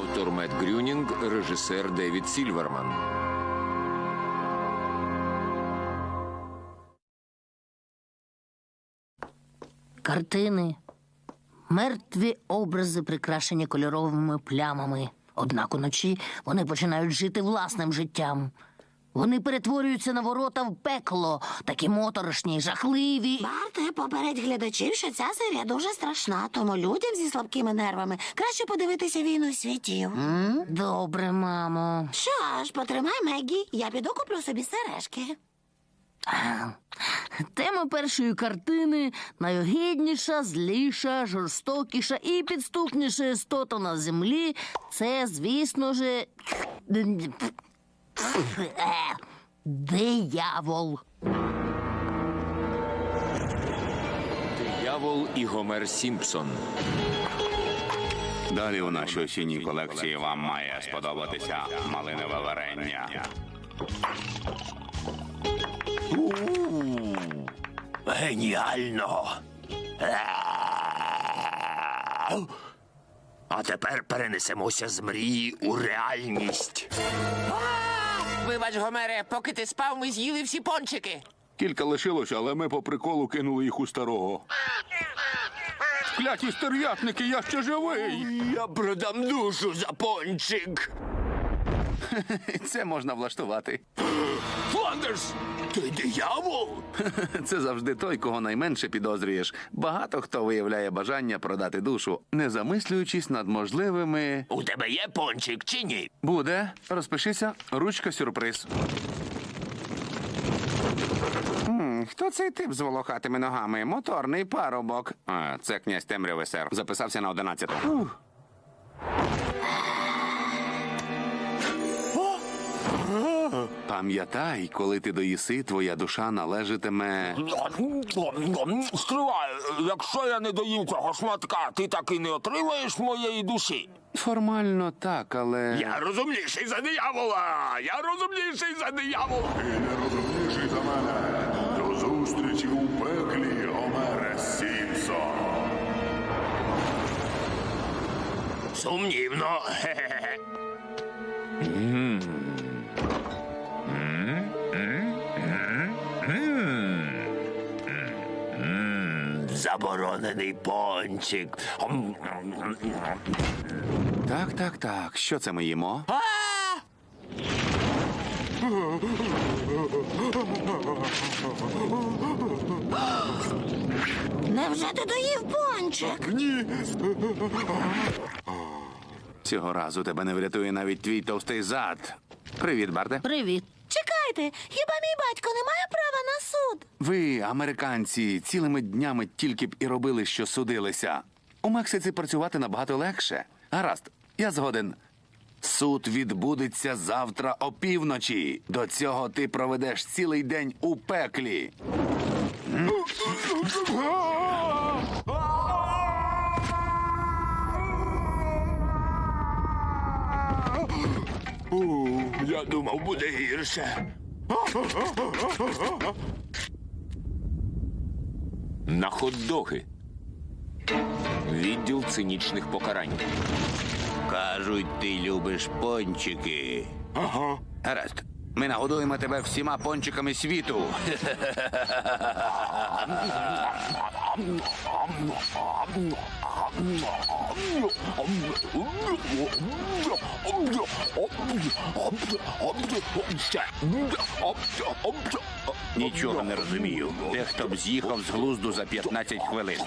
Автор Мет Грюнінг, режисер Девід Сільверман. Картини. Мертві образи, прикрашені кольоровими плямами. Однак уночі вони починають жити власним життям. Вони перетворюються на ворота в пекло, такі моторошні, жахливі. Барте, попередь глядачів, що ця серія дуже страшна, тому людям зі слабкими нервами краще подивитися війну світів. М? Добре, мамо. Що ж, потримай Мегі, я піду куплю собі сережки. Тема першої картини найогідніша, зліша, жорстокіша і підступніша істота на землі. Це, звісно ж, диявол. Диявол і Гомер Сімпсон. Далі у нашій осінній колекції вам має сподобатися малинове варення. Геніально. А тепер перенесемося з мрії у реальність. Вибач, Гомере, поки ти спав, ми з'їли всі пончики. Кілька лишилося, але ми по приколу кинули їх у старого. Кляті стерв'ятники, я ще живий. Я продам душу за пончик. Це можна влаштувати. Фландерс, ти диявол? Це завжди той, кого найменше підозрюєш. Багато хто виявляє бажання продати душу, не замислюючись над можливими. У тебе є пончик чи ні? Буде, розпишися, ручка сюрприз. М, Хто цей тип з волохатими ногами? Моторний парубок. А, це князь темряви, сер. Записався на 11 Пам'ятай, коли ти доїси, твоя душа належатиме. Стривай, якщо я не доїм цього шматка, ти так і не отримаєш моєї душі. Формально так, але. Я розумніший за диявола! Я розумніший за диявола! Ти не розумніший за мене. До зустрічі у пеклі, Гомере Сімпсон. Сумнівно. Хе-хе-хе. Заборонений пончик. Так, так, так. Що це ми їмо? Невже ти доїв пончик? Цього разу тебе не врятує навіть твій товстий зад. Привіт, Барде. Привіт. Чекайте, хіба мій батько не має права на суд? Ви, американці, цілими днями тільки б і робили, що судилися. У Мексиці працювати набагато легше. Гаразд, я згоден. Суд відбудеться завтра опівночі. До цього ти проведеш цілий день у пеклі. Я думав, буде гірше. На хот-доги. Відділ цинічних покарань. Кажуть, ти любиш пончики. Ага. Гаразд. Ми нагодуємо тебе всіма пончиками світу. Нічого не розумію. Дехто б з'їхав з глузду за 15 хвилин.